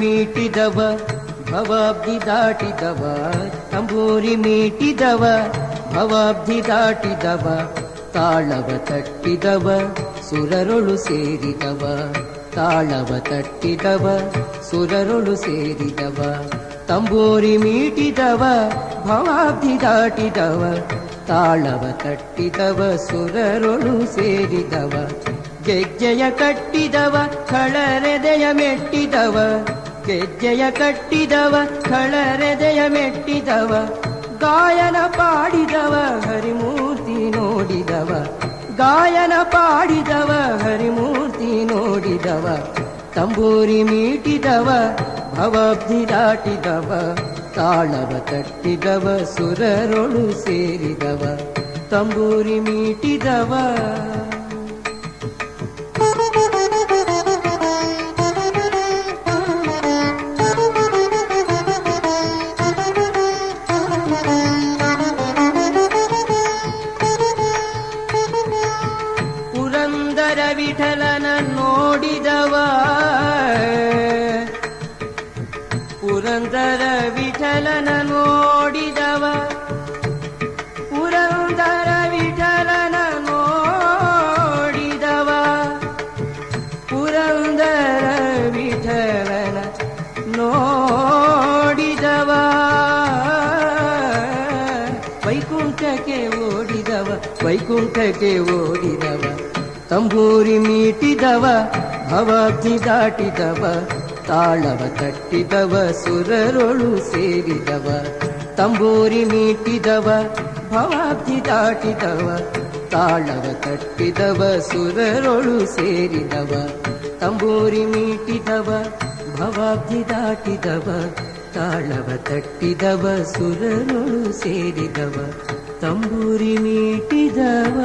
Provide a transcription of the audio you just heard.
ಮೀಟಿದವ ಭವಾಬ್ಧಿ ದಾಟಿದವ ತಂಬೂರಿ ಮೀಟಿದವ ಭವಾಬ್ಧಿ ದಾಟಿದವ ತಾಳವ ತಟ್ಟಿದವ ಸುರರೊಳು ಸೇರಿದವ ತಾಳವ ತಟ್ಟಿದವ ಸುರರೊಳು ಸೇರಿದವ ತಂಬೂರಿ ಮೀಟಿದವ ಭವಾಬ್ಧಿ ದಾಟಿದವ ತಾಳವ ತಟ್ಟಿದವ ಸುರರೊಳು ಸೇರಿದವ ಗೆಜ್ಜೆಯ ಕಟ್ಟಿದವ ಕಳರೆದೆಯ ಮೆಟ್ಟಿದವ. ಗೆಜ್ಜೆಯ ಕಟ್ಟಿದವ ಕಳರೆದೆಯ ಮೆಟ್ಟಿದವ. ಗಾಯನ ಪಾಡಿದವ, ಹರಿಮೂರ್ತಿ ನೋಡಿದವ. ಗಾಯನ ಪಾಡಿದವ, ಹರಿಮೂರ್ತಿ ನೋಡಿದವ. ತಂಬೂರಿ ಮೀಟಿದವ, ಭವಬ್ಧಿ ದಾಟಿದವ. ತಾಳವ ತಟ್ಟಿದವ, ಸುರರೊಳು ಸೇರಿದವ. ತಂಬೂರಿ ಮೀಟಿದವ. ವಿಠಲನ ನೋಡಿದವ ಪುರಂದರ ವಿಠಲನ ನೋಡಿದವ ಪುರಂದರ ವಿಠಲನ ನೋಡಿದವ ಪುರಂದರ ವಿಠಲನ ನೋಡಿದವ ವೈಕುಂಠಕ್ಕೆ ಓಡಿದವ ವೈಕುಂಠಕ್ಕೆ ಓಡಿದವ ತಂಬೂರಿ ಮೀಟಿದವ, ಭವಾಗ್ನಿ ದಾಟಿದವ, ತಾಳವ ತಟ್ಟಿದವ ಸುರರೊಳು ಸೇರಿದವ. ತಂಬೂರಿ ಮೀಟಿದವ ಭವಾಬ್ಧಿ ದಾಟಿದವ, ತಾಳವ ತಟ್ಟಿದವ ಸುರರೊಳು ಸೇರಿದವ. ತಂಬೂರಿ ಮೀಟಿದವ ಭವಾಬ್ಧಿ ದಾಟಿದವ, ತಾಳವ ತಟ್ಟಿದವ ಸುರರೊಳು ಸೇರಿದವ. ತಂಬೂರಿ ಮೀಟಿದವ.